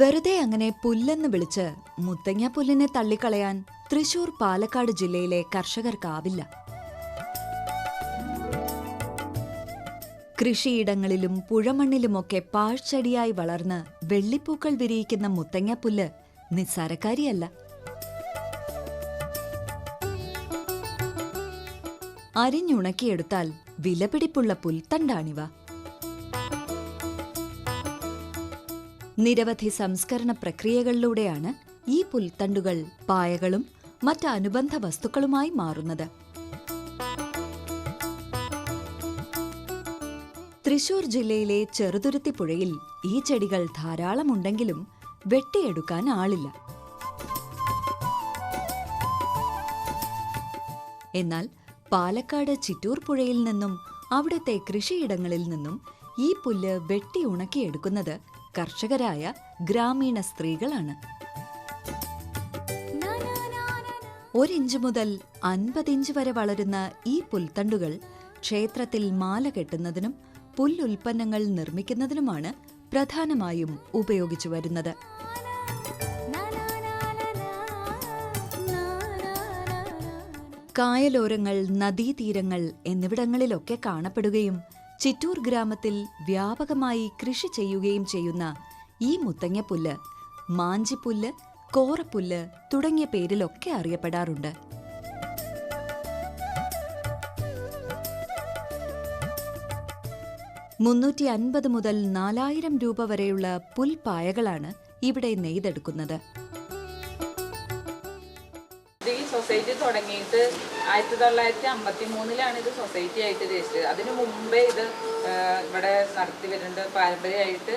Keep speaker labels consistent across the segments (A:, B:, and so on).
A: വെറുതെ അങ്ങനെ പുല്ലെന്ന് വിളിച്ച് മുത്തങ്ങ പുല്ലിനെ തള്ളിക്കളയാൻ തൃശൂർ പാലക്കാട് ജില്ലയിലെ കർഷകർക്കാവില്ല കൃഷിയിടങ്ങളിലും പുഴമണ്ണിലുമൊക്കെ പാഴ്ചെടിയായി വളർന്ന് വെള്ളിപ്പൂക്കൾ വിരിയിക്കുന്ന മുത്തങ്ങ പുല്ല് നിസ്സാരക്കാരിയല്ല. അരിഞ്ഞുണക്കിയെടുത്താൽ വിലപിടിപ്പുള്ള പുൽത്തണ്ടാണിവ. നിരവധി സംസ്കരണ പ്രക്രിയകളിലൂടെയാണ് ഈ പുൽത്തണ്ടുകൾ പായകളും മറ്റ് അനുബന്ധ വസ്തുക്കളുമായി മാറുന്നത്. തൃശൂർ ജില്ലയിലെ ചെറുതുരുത്തി പുഴയിൽ ഈ ചെടികൾ ധാരാളമുണ്ടെങ്കിലും വെട്ടിയെടുക്കാൻ ആളില്ല. എന്നാൽ പാലക്കാട് ചിറ്റൂർ പുഴയിൽ നിന്നും അവിടുത്തെ കൃഷിയിടങ്ങളിൽ നിന്നും ഈ പുല്ല് വെട്ടി ഉണക്കിയെടുക്കുന്നത് കർഷകരായ ഗ്രാമീണ സ്ത്രീകളാണ്. ഒരിഞ്ച് മുതൽ അൻപതിഞ്ച് വരെ വളരുന്ന ഈ പുൽത്തണ്ടുകൾ ക്ഷേത്രത്തിൽ മാല കെട്ടുന്നതിനും പുല്ലുൽപ്പന്നങ്ങൾ നിർമ്മിക്കുന്നതിനുമാണ് പ്രധാനമായും ഉപയോഗിച്ചു വരുന്നത്. കായലോരങ്ങൾ നദീതീരങ്ങൾ എന്നിവിടങ്ങളിലൊക്കെ കാണപ്പെടുകയും ചിറ്റൂർ ഗ്രാമത്തിൽ വ്യാപകമായി കൃഷി ചെയ്യുകയും ചെയ്യുന്ന ഈ മുത്തങ്ങപ്പുല്ല് മാഞ്ചിപ്പുല്ല് കോറപ്പുല്ല് തുടങ്ങിയ പേരിലൊക്കെ അറിയപ്പെടാറുണ്ട്. മുന്നൂറ്റി അൻപത് മുതൽ നാലായിരം രൂപ വരെയുള്ള പുൽപ്പായകളാണ് ഇവിടെ നെയ്തെടുക്കുന്നത്.
B: സൊസൈറ്റി തുടങ്ങിയിട്ട് ആയിരത്തി തൊള്ളായിരത്തി അമ്പത്തി മൂന്നിലാണ് ഇത് സൊസൈറ്റി ആയിട്ട് രജിസ്റ്റർ അതിനു മുമ്പേ ഇത് ഇവിടെ നടത്തി വരുന്നുണ്ട് പാരമ്പര്യമായിട്ട്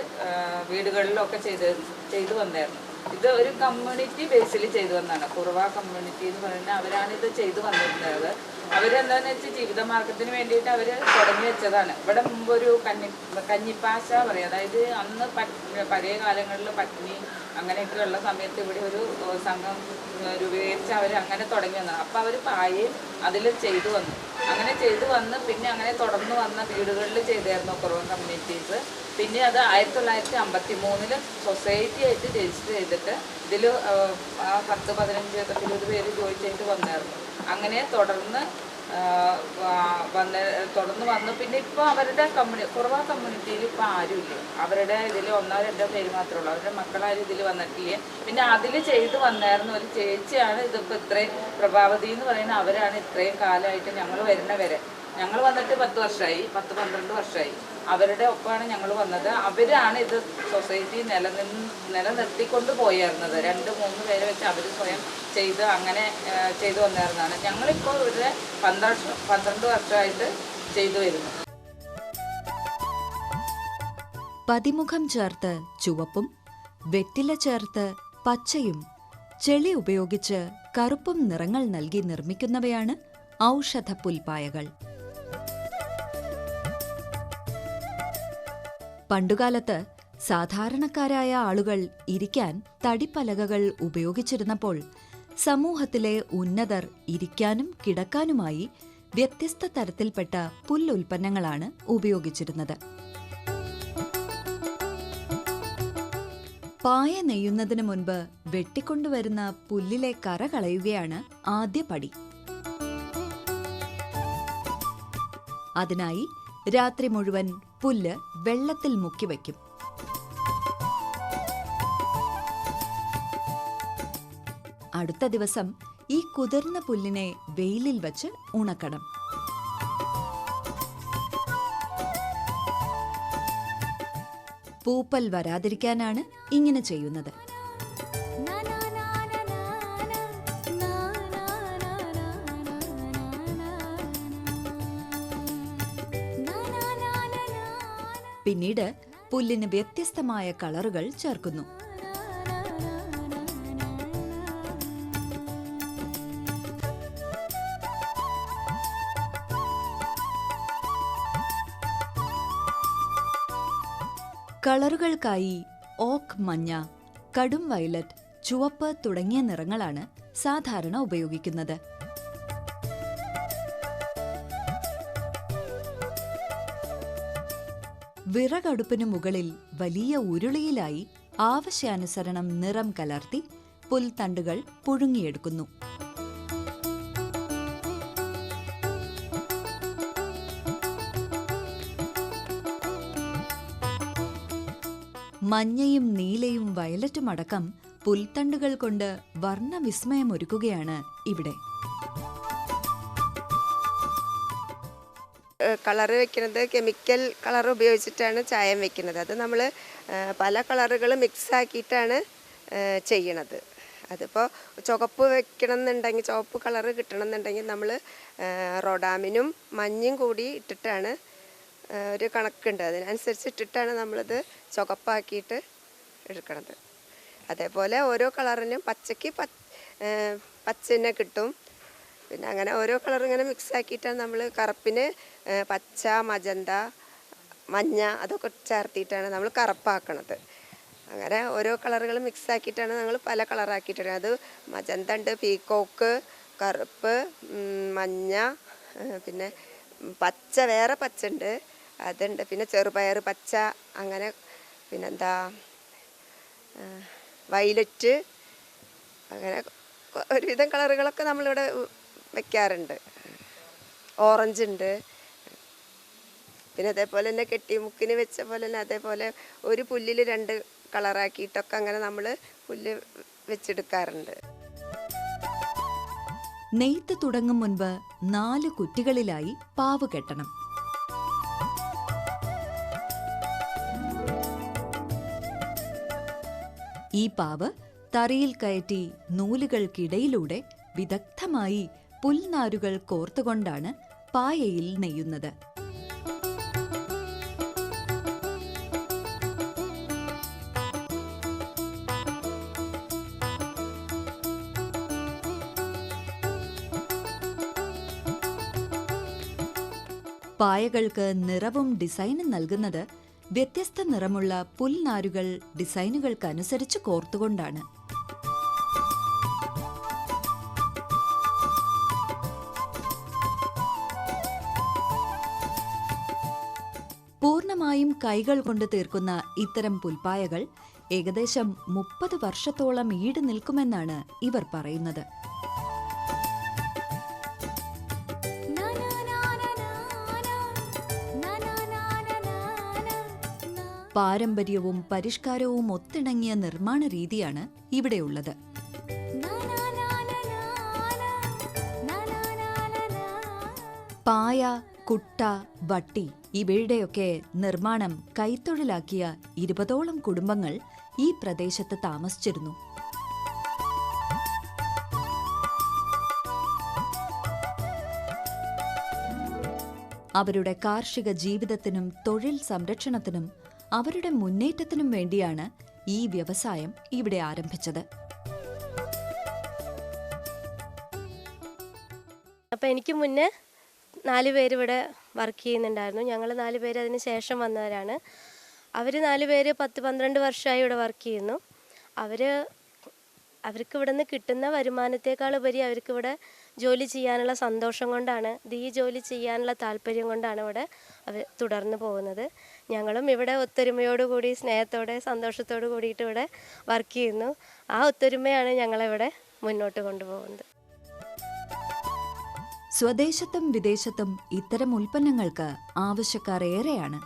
B: വീടുകളിലൊക്കെ ചെയ്ത് ചെയ്തു വന്നായിരുന്നു. ഇത് ഒരു കമ്മ്യൂണിറ്റി ബേസിൽ ചെയ്തു വന്നതാണ്. കുറവ കമ്മ്യൂണിറ്റി എന്ന് പറയുന്നത് അവരാണ് ഇത് ചെയ്തു വന്നിരുന്നത്. അവരെന്താണെന്ന് വെച്ചാൽ ജീവിതമാർഗത്തിന് വേണ്ടിയിട്ട് അവർ തുടങ്ങി വെച്ചതാണ്. ഇവിടെ മുമ്പ് ഒരു കന്നി കഞ്ഞിപ്പാശ പറയും. അതായത് അന്ന് പഴയ കാലങ്ങളിൽ പട്ടിണി അങ്ങനെയൊക്കെ ഉള്ള സമയത്ത് ഇവിടെ ഒരു സംഘം രൂപീകരിച്ച് അവർ അങ്ങനെ തുടങ്ങി വന്നത് അപ്പോൾ അവർ പായയും അതിൽ ചെയ്തു വന്നു. അങ്ങനെ ചെയ്തു വന്ന് പിന്നെ അങ്ങനെ തുടർന്ന് വന്ന വീടുകളിൽ ചെയ്തായിരുന്നു കുറവ് കമ്മ്യൂണിറ്റീസ്. പിന്നെ അത് ആയിരത്തി തൊള്ളായിരത്തി അമ്പത്തി മൂന്നിൽ സൊസൈറ്റി ആയിട്ട് രജിസ്റ്റർ ചെയ്തിട്ട് ഇതിൽ പത്ത് പതിനഞ്ച് ഇരുപത് പേര് ജോയിൻ ചെയ്തിട്ട് വന്നായിരുന്നു. അങ്ങനെ തുടർന്ന് വന്ന് തുടർന്ന് വന്നു. പിന്നെ ഇപ്പോൾ അവരുടെ കമ്മ്യൂണി കുറവ കമ്മ്യൂണിറ്റിയിൽ ഇപ്പോൾ ആരുമില്ല. അവരുടെ ഇതിൽ ഒന്നോ രണ്ടോ പേര് മാത്രമേ ഉള്ളൂ. അവരുടെ മക്കളാരും ഇതിൽ വന്നിട്ടില്ല. പിന്നെ അതിൽ ചെയ്ത് വന്നായിരുന്നു ഒരു ചേച്ചിയാണ് ഇതിപ്പോൾ ഇത്രയും പ്രഭാവതി എന്ന് പറയുന്നത് അവരാണ് ഇത്രയും കാലമായിട്ട് ഞങ്ങൾ വരുന്ന വരെ ഞങ്ങൾ വന്നിട്ട് പത്ത് വർഷമായി പത്ത് പന്ത്രണ്ട് വർഷമായി അവരുടെ ഒപ്പമാണ് ഞങ്ങൾ വന്നത്. അവരാണ് ഇത് സൊസൈറ്റി നിലനിന്ന് നിലനിർത്തിക്കൊണ്ട് പോയിരുന്നത്. രണ്ട് മൂന്ന് പേരെ വെച്ച് അവർ സ്വയം ചെയ്ത് അങ്ങനെ ചെയ്തു വന്നിരുന്നതാണ് ഞങ്ങളിപ്പോൾ ഇവരുടെ പന്ത്രണ്ട് പന്ത്രണ്ട് വർഷമായിട്ട് ചെയ്തു വരുന്നു.
A: പതിമുഖം ചേർത്ത് ചുവപ്പും വെറ്റില ചേർത്ത് പച്ചയും ചെളി ഉപയോഗിച്ച് കറുപ്പും നിറങ്ങൾ നൽകി നിർമ്മിക്കുന്നവയാണ് ഔഷധ പുൽപ്പായകൾ. പണ്ടുകാലത്ത് സാധാരണക്കാരായ ആളുകൾ ഇരിക്കാൻ തടിപ്പലകകൾ ഉപയോഗിച്ചിരുന്നപ്പോൾ സമൂഹത്തിലെ ഉന്നതർ ഇരിക്കാനും കിടക്കാനുമായി വ്യത്യസ്ത തരത്തിൽപ്പെട്ട പുല്ലുൽപ്പന്നങ്ങളാണ് ഉപയോഗിച്ചിരുന്നത്. പായ നെയ്യുന്നതിനു മുൻപ് വെട്ടിക്കൊണ്ടുവരുന്ന പുല്ലിലെ കറ കളയുകയാണ് ആദ്യ പടി. അതിനായി രാത്രി മുഴുവൻ പുല്ല് വെള്ളത്തിൽ മുക്കി മുക്കിവയ്ക്കും അടുത്ത ദിവസം ഈ കുതിർന്ന പുല്ലിനെ വെയിലിൽ വച്ച് ഉണക്കണം. പൂപ്പൽ വരാതിരിക്കാനാണ് ഇങ്ങനെ ചെയ്യുന്നത്. പിന്നീട് പുല്ലിന് വ്യത്യസ്തമായ കളറുകൾ ചേർക്കുന്നു. കളറുകൾക്കായി ഓക്ക് മഞ്ഞ കടും വയലറ്റ് ചുവപ്പ് തുടങ്ങിയ നിറങ്ങളാണ് സാധാരണ ഉപയോഗിക്കുന്നത്. വിറകടുപ്പിന് മുകളിൽ വലിയ ഉരുളിയിലായി ആവശ്യാനുസരണം നിറം കലർത്തി പുൽത്തണ്ടുകൾ പുഴുങ്ങിയെടുക്കുന്നു. മഞ്ഞയും നീലയും വയലറ്റും അടക്കം പുൽത്തണ്ടുകൾ കൊണ്ട് വർണവിസ്മയമൊരുക്കുകയാണ് ഇവിടെ.
C: കളറ് വെക്കുന്നത് കെമിക്കൽ കളർ ഉപയോഗിച്ചിട്ടാണ് ചായം വെക്കുന്നത്. അത് നമ്മൾ പല കളറുകൾ മിക്സ് ആക്കിയിട്ടാണ് ചെയ്യണത്. അതിപ്പോൾ ചുവപ്പ് വെക്കണം എന്നുണ്ടെങ്കിൽ ചുവപ്പ് കളറ് കിട്ടണം എന്നുണ്ടെങ്കിൽ നമ്മൾ റൊഡാമിനും മഞ്ഞും കൂടി ഇട്ടിട്ടാണ് ഒരു കണക്കുണ്ട്. അതിനനുസരിച്ച് ഇട്ടിട്ടാണ് നമ്മളിത് ചുവപ്പാക്കിയിട്ട് എടുക്കണത്. അതേപോലെ ഓരോ കളറിനും പച്ചയ്ക്ക് പച്ച പച്ചനെ കിട്ടും. പിന്നെ അങ്ങനെ ഓരോ കളർ ഇങ്ങനെ മിക്സ് ആക്കിയിട്ടാണ് നമ്മൾ കറുപ്പിന് പച്ച മജന്ത മഞ്ഞ അതൊക്കെ ചേർത്തിയിട്ടാണ് നമ്മൾ കറുപ്പാക്കണത്. അങ്ങനെ ഓരോ കളറുകൾ മിക്സ് ആക്കിയിട്ടാണ് നമ്മൾ പല കളറാക്കിയിട്ടുണ്ട് അത് മജന്ത ഉണ്ട് പീക്കോക്ക് കറുപ്പ് മഞ്ഞ പിന്നെ പച്ച വേറെ പച്ച ഉണ്ട്. അതുണ്ട്. പിന്നെ ചെറുപയർ പച്ച അങ്ങനെ പിന്നെന്താ വയലറ്റ് അങ്ങനെ ഒരുവിധം കളറുകളൊക്കെ നമ്മളിവിടെ വെക്കാറുണ്ട്. ഓറഞ്ച് ഉണ്ട്. പിന്നെ അതേപോലെ തന്നെ കെട്ടിമുക്കിന് വെച്ച പോലെ തന്നെ അതേപോലെ ഒരു പുല്ലിൽ രണ്ട് കളറാക്കിയിട്ടൊക്കെ അങ്ങനെ നമ്മൾ പുല്ല് വെച്ചെടുക്കാറുണ്ട്.
A: നെയ്ത്ത് തുടങ്ങും മുൻപ് നാല് കുറ്റികളിലായി പാവ് കെട്ടണം. ഈ പാവ് തറിയിൽ കയറ്റി നൂലുകൾക്കിടയിലൂടെ വിദഗ്ധമായി പുൽനാരുകൾ കോർത്തുകൊണ്ടാണ് പായയിൽ നെയ്യുന്നത്. പായകൾക്ക് നിറവും ഡിസൈനും നൽകുന്നത് വ്യത്യസ്ത നിറമുള്ള പുൽനാരുകൾ ഡിസൈനുകൾക്കനുസരിച്ച് കോർത്തുകൊണ്ടാണ്. പൂർണമായും കൈകൾ കൊണ്ട് തീർക്കുന്ന ഇത്തരം പുൽപ്പായകൾ ഏകദേശം മുപ്പത് വർഷത്തോളം ഈട് നിൽക്കുമെന്നാണ് ഇവർ പറയുന്നത്. പാരമ്പര്യവും പരിഷ്കാരവും ഒത്തിണങ്ങിയ നിർമ്മാണ രീതിയാണ് ഇവിടെയുള്ളത് പായ കുട്ട വട്ടി ഇവയുടെയൊക്കെ നിർമ്മാണം കൈത്തൊഴിലാക്കിയ ഇരുപതോളം കുടുംബങ്ങൾ ഈ പ്രദേശത്ത് താമസിച്ചിരുന്നു. അവരുടെ കാർഷിക ജീവിതത്തിനും തൊഴിൽ സംരക്ഷണത്തിനും അവരുടെ മുന്നേറ്റത്തിനും വേണ്ടിയാണ് ഈ വ്യവസായം ഇവിടെ ആരംഭിച്ചത്.
D: അപ്പോൾ എനിക്ക് മുന്നേ നാല് പേരിവിടെ വർക്ക് ചെയ്യുന്നുണ്ടായിരുന്നു. ഞങ്ങൾ നാല് പേര് അതിന് ശേഷം വന്നവരാണ്. അവർ നാല് പേര് പത്ത് പന്ത്രണ്ട് വർഷമായി ഇവിടെ വർക്ക് ചെയ്യുന്നു. അവർ അവർക്ക് ഇവിടെ നിന്ന് കിട്ടുന്ന വരുമാനത്തേക്കാൾ ഉപരി അവർക്ക് ഇവിടെ ജോലി ചെയ്യാനുള്ള സന്തോഷം കൊണ്ടാണ് ഈ ജോലി ചെയ്യാനുള്ള താല്പര്യം കൊണ്ടാണ് ഇവിടെ അവർ തുടർന്ന് പോകുന്നത്. ഞങ്ങളും ഇവിടെ ഒത്തൊരുമയോടുകൂടി സ്നേഹത്തോടെ സന്തോഷത്തോടു കൂടിയിട്ട് ഇവിടെ വർക്ക് ചെയ്യുന്നു. ആ ഒത്തൊരുമയാണ് ഞങ്ങളിവിടെ മുന്നോട്ട് കൊണ്ടുപോകുന്നത്.
A: സ്വദേശത്തും വിദേശത്തും ഇത്തരം ഉൽപ്പന്നങ്ങൾക്ക് ആവശ്യക്കാർ ഏറെയാണ്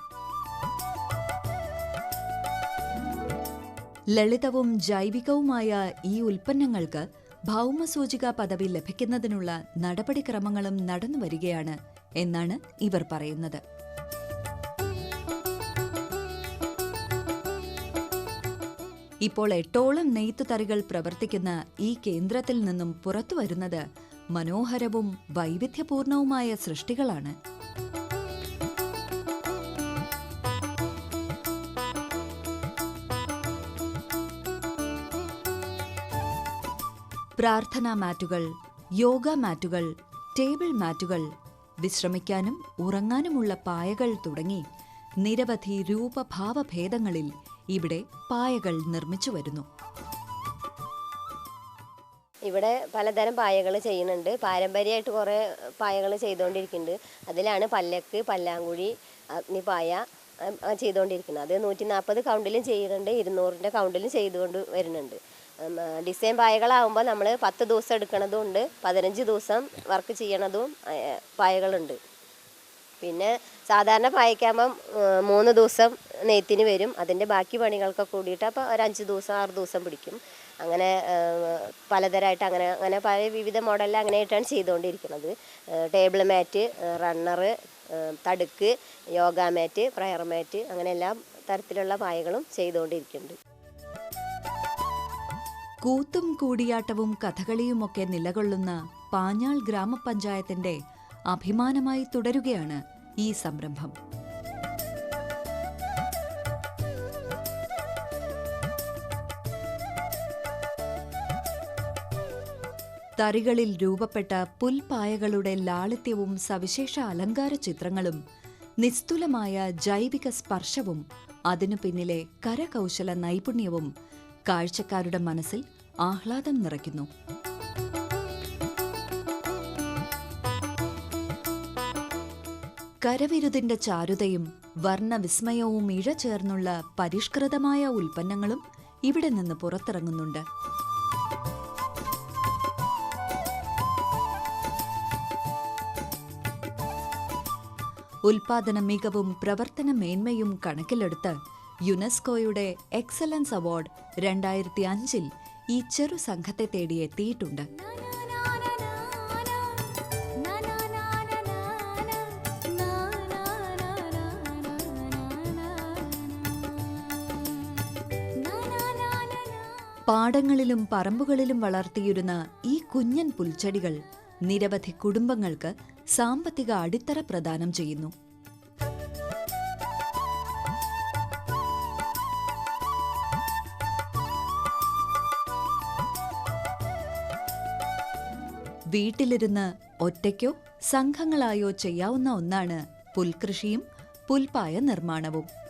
A: ലളിതവും ജൈവികവുമായ ഈ ഉൽപ്പന്നങ്ങൾക്ക് ഭൗമസൂചിക പദവി ലഭിക്കുന്നതിനുള്ള നടപടിക്രമങ്ങളും നടന്നുവരികയാണ് എന്നാണ് ഇവർ പറയുന്നത്. ഇപ്പോൾ എട്ടോളം നെയ്ത്തുതറികൾ പ്രവർത്തിക്കുന്ന ഈ കേന്ദ്രത്തിൽ നിന്നും പുറത്തുവരുന്നത് മനോഹരവും വൈവിധ്യപൂർണവുമായ സൃഷ്ടികളാണ്. പ്രാർത്ഥനാ മാറ്റുകൾ യോഗ മാറ്റുകൾ ടേബിൾ മാറ്റുകൾ വിശ്രമിക്കാനും ഉറങ്ങാനുമുള്ള പായകൾ തുടങ്ങി നിരവധി രൂപഭാവഭേദങ്ങളിൽ ഇവിടെ പായകൾ നിർമ്മിച്ചു വരുന്നു.
E: ഇവിടെ പലതരം പായകൾ ചെയ്യുന്നുണ്ട്. പാരമ്പര്യമായിട്ട് കുറേ പായകൾ ചെയ്തുകൊണ്ടിരിക്കുന്നുണ്ട് അതിലാണ് പല്ലക്ക് പല്ലാങ്കുഴി അഗ്നിപായ ചെയ്തുകൊണ്ടിരിക്കുന്നത് അത് നൂറ്റി നാൽപ്പത് കൗണ്ടിലും ചെയ്യുന്നുണ്ട്. ഇരുന്നൂറിന്റെ കൗണ്ടിലും ചെയ്തുകൊണ്ട് വരുന്നുണ്ട്. ഡിസൈൻ പായകളാകുമ്പോൾ നമ്മൾ പത്ത് ദിവസം എടുക്കണതും ഉണ്ട്. പതിനഞ്ച് ദിവസം വർക്ക് ചെയ്യണതും പായകളുണ്ട്. പിന്നെ സാധാരണ പായക്കാകുമ്പം മൂന്ന് ദിവസം നെയ്ത്തിന് വരും. അതിന്റെ ബാക്കി പണികൾക്കൊക്കെ കൂടിയിട്ട് അപ്പോൾ ഒരു അഞ്ച് ദിവസം ആറ് ദിവസം പിടിക്കും. അങ്ങനെ പലതരമായിട്ട് അങ്ങനെ അങ്ങനെ പല വിവിധ മോഡലിൽ അങ്ങനെയായിട്ടാണ് ചെയ്തുകൊണ്ടിരിക്കുന്നത്. ടേബിൾ മാറ്റ് റണ്ണറ് തടുക്ക് യോഗ മാറ്റ് പ്രയർ മാറ്റ് അങ്ങനെ എല്ലാ തരത്തിലുള്ള പായകളും ചെയ്തുകൊണ്ടിരിക്കുന്നുണ്ട്.
A: കൂത്തും കൂടിയാട്ടവും കഥകളിയുമൊക്കെ നിലകൊള്ളുന്ന പാഞ്ഞാൾ ഗ്രാമപഞ്ചായത്തിന്റെ അഭിമാനമായി തുടരുകയാണ് ഈ സംരംഭം. തറികളിൽ രൂപപ്പെട്ട പുൽപായകളുടെ ലാളിത്യവും സവിശേഷ അലങ്കാര ചിത്രങ്ങളും നിസ്തുലമായ ജൈവിക സ്പർശവും അതിനു പിന്നിലെ കരകൗശല നൈപുണ്യവും കാഴ്ചക്കാരുടെ മനസ്സിൽ ആഹ്ലാദം നിറയ്ക്കുന്നു. കരവിരുതിന്റെ ചാരുതയും വർണവിസ്മയവും ഇഴ ചേർന്നുള്ള പരിഷ്കൃതമായ ഉൽപ്പന്നങ്ങളും ഇവിടെ നിന്ന് പുറത്തിറങ്ങുന്നുണ്ട്. ഉൽപാദന മികവും പ്രവർത്തന മേന്മയും കണക്കിലെടുത്ത് യുനെസ്കോയുടെ എക്സലൻസ് അവാർഡ് രണ്ടായിരത്തി അഞ്ചിൽ ഈ ചെറു സംഘത്തെ തേടിയെത്തിയിട്ടുണ്ട് പാടങ്ങളിലും പറമ്പുകളിലും വളർത്തിയിരുന്ന ഈ കുഞ്ഞൻ പുൽച്ചെടികൾ നിരവധി കുടുംബങ്ങൾക്ക് സാമ്പത്തിക അടിത്തറ പ്രദാനം ചെയ്യുന്നു. വീട്ടിലിരുന്ന് ഒറ്റയ്ക്കോ സംഘങ്ങളായോ ചെയ്യാവുന്ന ഒന്നാണ് പുൽകൃഷിയും പുൽപ്പായ നിർമ്മാണവും.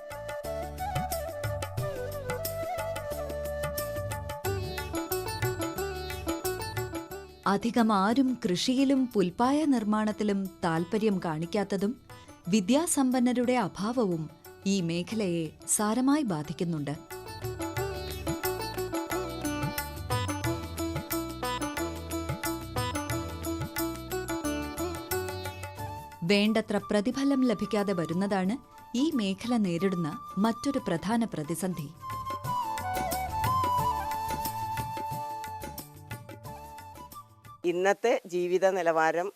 A: അധികം ആരും കൃഷിയിലും പുൽപ്പായ നിർമ്മാണത്തിലും താൽപ്പര്യം കാണിക്കാത്തതും വിദ്യാസമ്പന്നരുടെ അഭാവവും ഈ മേഖലയെ സാരമായി ബാധിക്കുന്നുണ്ട്. വേണ്ടത്ര പ്രതിഫലം ലഭിക്കാതെ വരുന്നതാണ് ഈ മേഖല നേരിടുന്ന മറ്റൊരു പ്രധാന പ്രതിസന്ധി.
F: ഇന്നത്തെ ജീവിത നിലവാരം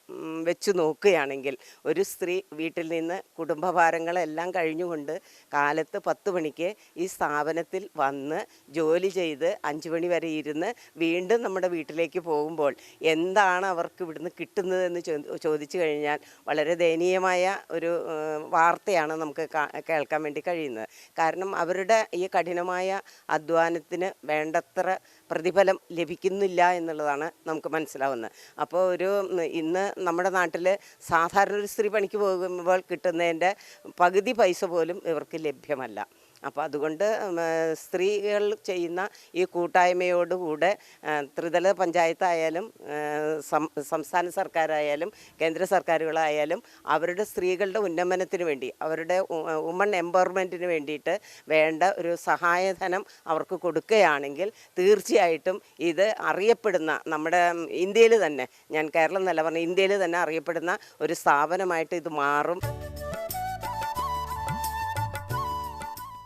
F: വെച്ചു നോക്കുകയാണെങ്കിൽ ഒരു സ്ത്രീ വീട്ടിൽ നിന്ന് കുടുംബഭാരങ്ങളെല്ലാം കഴിഞ്ഞുകൊണ്ട് കാലത്ത് പത്ത് മണിക്ക് ഈ സ്ഥാപനത്തിൽ വന്ന് ജോലി ചെയ്ത് അഞ്ച് മണി വരെ ഇരുന്ന് വീണ്ടും നമ്മുടെ വീട്ടിലേക്ക് പോകുമ്പോൾ എന്താണ് അവർക്ക് ഇവിടുന്ന് കിട്ടുന്നതെന്ന് ചോദിച്ചു കഴിഞ്ഞാൽ വളരെ ദയനീയമായ ഒരു വാർത്തയാണ് നമുക്ക് കേൾക്കാൻ വേണ്ടി കഴിയുന്നത്. കാരണം അവരുടെ ഈ കഠിനമായ അധ്വാനത്തിന് വേണ്ടത്ര പ്രതിഫലം ലഭിക്കുന്നില്ല എന്നുള്ളതാണ് നമുക്ക് മനസ്സിലാവുന്നത്. അപ്പോൾ ഒരു ഇന്ന് നമ്മുടെ നാട്ടിൽ സാധാരണ ഒരു സ്ത്രീ പണിക്ക് പോകുമ്പോൾ കിട്ടുന്നതിന്റെ പകുതി പൈസ പോലും ഇവർക്ക് ലഭ്യമല്ല. അപ്പോൾ അതുകൊണ്ട് സ്ത്രീകൾ ചെയ്യുന്ന ഈ കൂട്ടായ്മയോടുകൂടെ ത്രിതല പഞ്ചായത്തായാലും സംസ്ഥാന സർക്കാരായാലും കേന്ദ്ര സർക്കാരുകളായാലും അവരുടെ സ്ത്രീകളുടെ ഉന്നമനത്തിന് വേണ്ടി അവരുടെ വുമൺ എംപവർമെന്റിന് വേണ്ടിയിട്ട് വേണ്ട ഒരു സഹായധനം അവർക്ക് കൊടുക്കുകയാണെങ്കിൽ തീർച്ചയായിട്ടും ഇത് അറിയപ്പെടുന്ന നമ്മുടെ ഇന്ത്യയിൽ തന്നെ ഞാൻ കേരളം എന്നല്ല പറഞ്ഞ ഇന്ത്യയിൽ തന്നെ അറിയപ്പെടുന്ന ഒരു സ്ഥാപനമായിട്ട് ഇത് മാറും.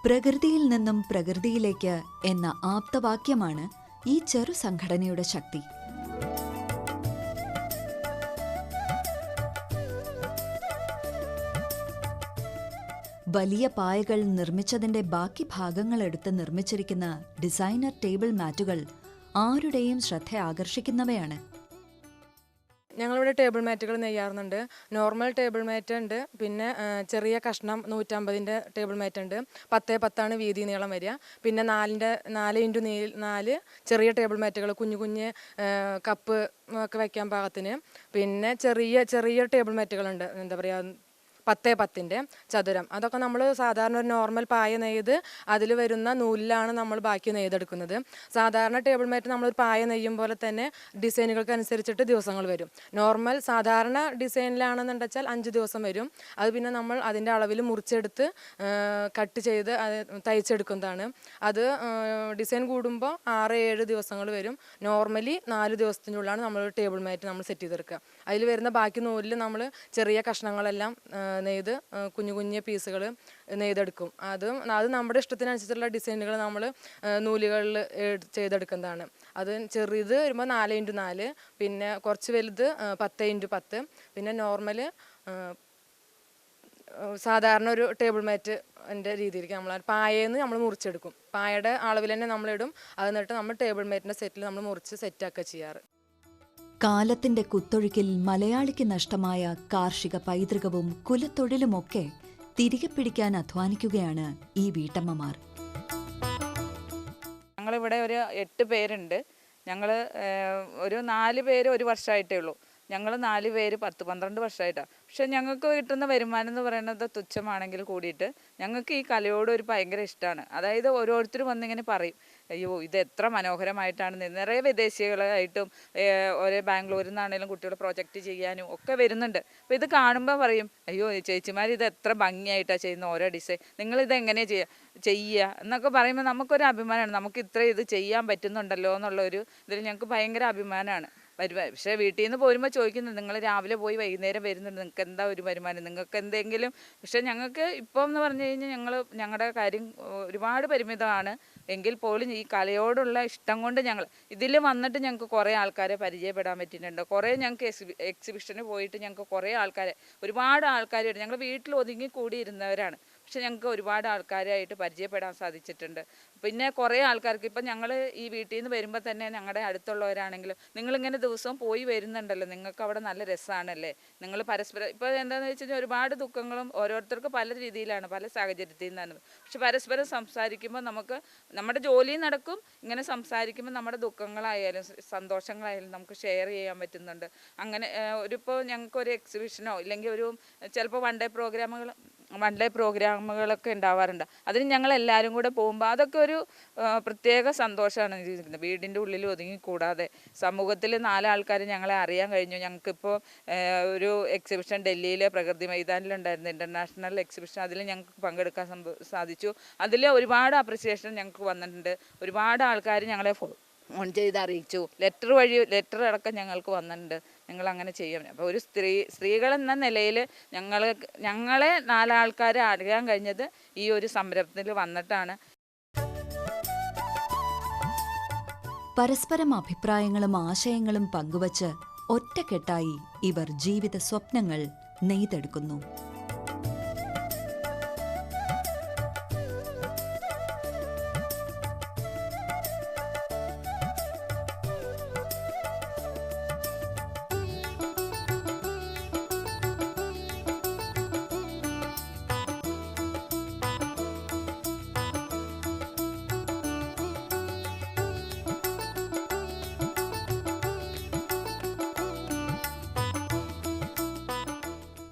A: പ്രകൃതിയിൽ നിന്നും പ്രകൃതിയിലേക്ക് എന്ന ആപ്തവാക്യമാണ് ഈ ചെറു സംഘടനയുടെ ശക്തി. വലിയ പായകൾ നിർമ്മിച്ചതിന്റെ ബാക്കി ഭാഗങ്ങൾ എടുത്ത് നിർമ്മിച്ചിരിക്കുന്ന ഡിസൈനർ ടേബിൾ മാറ്റുകൾ ആരുടെയും ശ്രദ്ധ ആകർഷിക്കുന്നവയാണ്.
G: ഞങ്ങളിവിടെ ടേബിൾ മാറ്റുകൾ നെയ്യാറുന്നുണ്ട്. നോർമൽ ടേബിൾ മാറ്റ് ഉണ്ട് പിന്നെ ചെറിയ കഷ്ണം നൂറ്റമ്പതിന്റെ ടേബിൾ മാറ്റ് ഉണ്ട് പത്തേ പത്താണ് വീതി നീളം വരിക. പിന്നെ നാലിന്റെ നാല് ഇന്റു നീ നാല് ചെറിയ ടേബിൾ മാറ്റുകൾ കുഞ്ഞു കുഞ്ഞ് കപ്പ് ഒക്കെ വയ്ക്കാൻ പാകത്തിന്. പിന്നെ ചെറിയ ചെറിയ ടേബിൾ മാറ്റുകളുണ്ട്. എന്താ പറയുക പത്തേ പത്തിന്റെ ചതുരം. അതൊക്കെ നമ്മൾ സാധാരണ ഒരു നോർമൽ പായ നെയ്ത് അതിൽ വരുന്ന നൂലിലാണ് നമ്മൾ ബാക്കി നെയ്തെടുക്കുന്നത്. സാധാരണ ടേബിൾ മാറ്റ് നമ്മളൊരു പായ നെയ്യും പോലെ തന്നെ ഡിസൈനുകൾക്ക് അനുസരിച്ചിട്ട് ദിവസങ്ങൾ വരും. നോർമൽ സാധാരണ ഡിസൈനിലാണെന്നുണ്ടെച്ചാൽ അഞ്ച് ദിവസം വരും. അത് പിന്നെ നമ്മൾ അതിന്റെ അളവിൽ മുറിച്ചെടുത്ത് കട്ട് ചെയ്ത് തയ്ച്ചെടുക്കുന്നതാണ്. അത് ഡിസൈൻ കൂടുമ്പോൾ ആറ് ഏഴ് ദിവസങ്ങൾ വരും. നോർമലി നാല് ദിവസത്തിനുള്ളിലാണ് നമ്മൾ ടേബിൾ മാറ്റ് നമ്മൾ സെറ്റ് ചെയ്തെടുക്കുക. അതിൽ വരുന്ന ബാക്കി നൂലിൽ നമ്മൾ ചെറിയ കഷ്ണങ്ങളെല്ലാം നെയ്ത് കുഞ്ഞു കുഞ്ഞു പീസുകൾ നെയ്തെടുക്കും. അത് അത് നമ്മുടെ ഇഷ്ടത്തിനനുസരിച്ചുള്ള ഡിസൈനുകൾ നമ്മൾ നൂലുകളിൽ ചെയ്തെടുക്കുന്നതാണ്. അത് ചെറുത് വരുമ്പോൾ നാല് ഇന്റു നാല് പിന്നെ കുറച്ച് വലുത് പത്ത് ഇന്റു പത്ത് പിന്നെ നോർമൽ സാധാരണ ഒരു ടേബിൾ മാറ്റ് എന്റെ രീതിയിലേക്ക് നമ്മൾ പായേന്ന് നമ്മൾ മുറിച്ചെടുക്കും. പായയുടെ അളവിൽ തന്നെ നമ്മളിടും. അത് എന്നിട്ട് നമ്മൾ ടേബിൾ മാറ്റിന്റെ സെറ്റിൽ നമ്മൾ മുറിച്ച് സെറ്റാക്കുക ചെയ്യാറ്.
A: കാലത്തിന്റെ കുത്തൊഴുക്കിൽ മലയാളിക്ക് നഷ്ടമായ കാർഷിക പൈതൃകവും കുലത്തൊഴിലുമൊക്കെ തിരികെ പിടിക്കാൻ അധ്വാനിക്കുകയാണ് ഈ വീട്ടമ്മമാർ.
B: ഞങ്ങളിവിടെ ഒരു എട്ട് പേരുണ്ട്. ഞങ്ങൾ ഒരു നാല് പേര് ഒരു വർഷമായിട്ടേ ഉള്ളൂ. ഞങ്ങൾ നാല് പേര് പത്ത് പന്ത്രണ്ട് വർഷമായിട്ടാണ് പക്ഷെ ഞങ്ങൾക്ക് കിട്ടുന്ന വരുമാനം എന്ന് പറയുന്നത് തുച്ഛമാണെങ്കിൽ കൂടിയിട്ട് ഞങ്ങൾക്ക് ഈ കലയോട് ഒരു ഭയങ്കര ഇഷ്ടമാണ് അതായത് ഓരോരുത്തരും വന്നിങ്ങനെ പറയും. അയ്യോ ഇത് എത്ര മനോഹരമായിട്ടാണ് നിറയെ വിദേശികളായിട്ടും ഒരേ ബാംഗ്ലൂരിൽ നിന്നാണെങ്കിലും കുട്ടികൾ പ്രൊജക്റ്റ് ചെയ്യാനും ഒക്കെ വരുന്നുണ്ട്. അപ്പോൾ ഇത് കാണുമ്പോൾ പറയും അയ്യോ ചേച്ചിമാർ ഇത് എത്ര ഭംഗിയായിട്ടാണ് ചെയ്യുന്ന ഓരോ ഡിസൈൻ നിങ്ങളിത് എങ്ങനെ ചെയ്യുക ചെയ്യുക? എന്നൊക്കെ പറയുമ്പോൾ നമുക്കൊരു അഭിമാനമാണ്. നമുക്ക് ഇത്ര ഇത് ചെയ്യാൻ പറ്റുന്നുണ്ടല്ലോ എന്നുള്ളൊരു ഇതിൽ ഞങ്ങൾക്ക് ഭയങ്കര അഭിമാനമാണ്. വരുമാ പക്ഷേ വീട്ടിൽ നിന്ന് പോരുമ്പോൾ ചോദിക്കുന്നത് നിങ്ങൾ രാവിലെ പോയി വൈകുന്നേരം വരുന്നുണ്ട്. നിങ്ങൾക്ക് എന്താ ഒരു വരുമാനം? നിങ്ങൾക്ക് എന്തെങ്കിലും പക്ഷേ ഞങ്ങൾക്ക് ഇപ്പം എന്ന് പറഞ്ഞു കഴിഞ്ഞാൽ ഞങ്ങൾ ഞങ്ങളുടെ കാര്യം ഒരുപാട് പരിമിതമാണ്. എങ്കിൽ പോലും ഈ കലയോടുള്ള ഇഷ്ടം കൊണ്ട് ഞങ്ങൾ ഇതിൽ വന്നിട്ട് ഞങ്ങൾക്ക് കുറേ ആൾക്കാരെ പരിചയപ്പെടാൻ പറ്റിയിട്ടുണ്ട്. കുറേ ഞങ്ങൾക്ക് എക്സിബി എക്സിബിഷന് പോയിട്ട് ഞങ്ങൾക്ക് കുറേ ആൾക്കാരെ ഒരുപാട് ആൾക്കാരുണ്ട്. ഞങ്ങൾ വീട്ടിൽ ഒതുങ്ങി കൂടിയിരുന്നവരാണ് പക്ഷെ ഞങ്ങൾക്ക് ഒരുപാട് ആൾക്കാരായിട്ട് പരിചയപ്പെടാൻ സാധിച്ചിട്ടുണ്ട്. പിന്നെ കുറേ ആൾക്കാർക്ക് ഇപ്പം ഞങ്ങൾ ഈ വീട്ടിൽ നിന്ന് വരുമ്പോൾ തന്നെ ഞങ്ങളുടെ അടുത്തുള്ളവരാണെങ്കിലും നിങ്ങളിങ്ങനെ ദിവസവും പോയി വരുന്നുണ്ടല്ലോ. നിങ്ങൾക്ക് അവിടെ നല്ല രസമാണല്ലേ നിങ്ങൾ പരസ്പരം ഇപ്പോൾ എന്താണെന്ന് വെച്ച് കഴിഞ്ഞാൽ ഒരുപാട് ദുഃഖങ്ങളും ഓരോരുത്തർക്ക് പല രീതിയിലാണ് പല സാഹചര്യത്തിൽ നിന്നാണ് പക്ഷെ പരസ്പരം സംസാരിക്കുമ്പോൾ നമുക്ക് നമ്മുടെ ജോലി നടക്കും ഇങ്ങനെ സംസാരിക്കുമ്പോൾ നമ്മുടെ ദുഃഖങ്ങളായാലും സന്തോഷങ്ങളായാലും നമുക്ക് ഷെയർ ചെയ്യാൻ പറ്റുന്നുണ്ട്. അങ്ങനെ ഒരു ഇപ്പോൾ ഞങ്ങൾക്ക് ഒരു എക്സിബിഷനോ ഇല്ലെങ്കിൽ ഒരു ചിലപ്പോൾ വൺ ഡേ പ്രോഗ്രാമുകൾ വൺ ഡേ പ്രോഗ്രാമുകളൊക്കെ ഉണ്ടാവാറുണ്ട്. അതിന് ഞങ്ങൾ എല്ലാവരും കൂടെ പോകുമ്പോൾ അതൊക്കെ ഒരു പ്രത്യേക സന്തോഷമാണ് ജീവിക്കുന്നത് വീടിന്റെ ഉള്ളിൽ ഒതുങ്ങി കൂടാതെ സമൂഹത്തിൽ നാലാൾക്കാർ ഞങ്ങളെ അറിയാൻ കഴിഞ്ഞു. ഞങ്ങൾക്കിപ്പോൾ ഒരു എക്സിബിഷൻ ഡൽഹിയിലെ പ്രകൃതി മൈതാനിലുണ്ടായിരുന്നു. ഇന്റർനാഷണൽ എക്സിബിഷൻ അതിൽ ഞങ്ങൾക്ക് പങ്കെടുക്കാൻ സാധിച്ചു. അതിൽ ഒരുപാട് അപ്രിസിയേഷൻ ഞങ്ങൾക്ക് വന്നിട്ടുണ്ട്. ഒരുപാട് ആൾക്കാർ ഞങ്ങളെ ഫോൺ ചെയ്ത് അറിയിച്ചു. ലെറ്റർ വഴി ലെറ്റർ അടക്കം ഞങ്ങൾക്ക് വന്നിട്ടുണ്ട്. ഞങ്ങൾ അങ്ങനെ ചെയ്യാം. അപ്പോൾ ഒരു സ്ത്രീ സ്ത്രീകൾ എന്ന നിലയിൽ ഞങ്ങൾ ഞങ്ങളെ നാലാൾക്കാരെ അറിയാൻ കഴിഞ്ഞത് ഈ ഒരു സംരംഭത്തിൽ വന്നിട്ടാണ്.
A: പരസ്പരം അഭിപ്രായങ്ങളും ആശയങ്ങളും പങ്കുവച്ച് ഒറ്റക്കെട്ടായി ഇവർ ജീവിത സ്വപ്നങ്ങൾ നെയ്തെടുക്കുന്നു.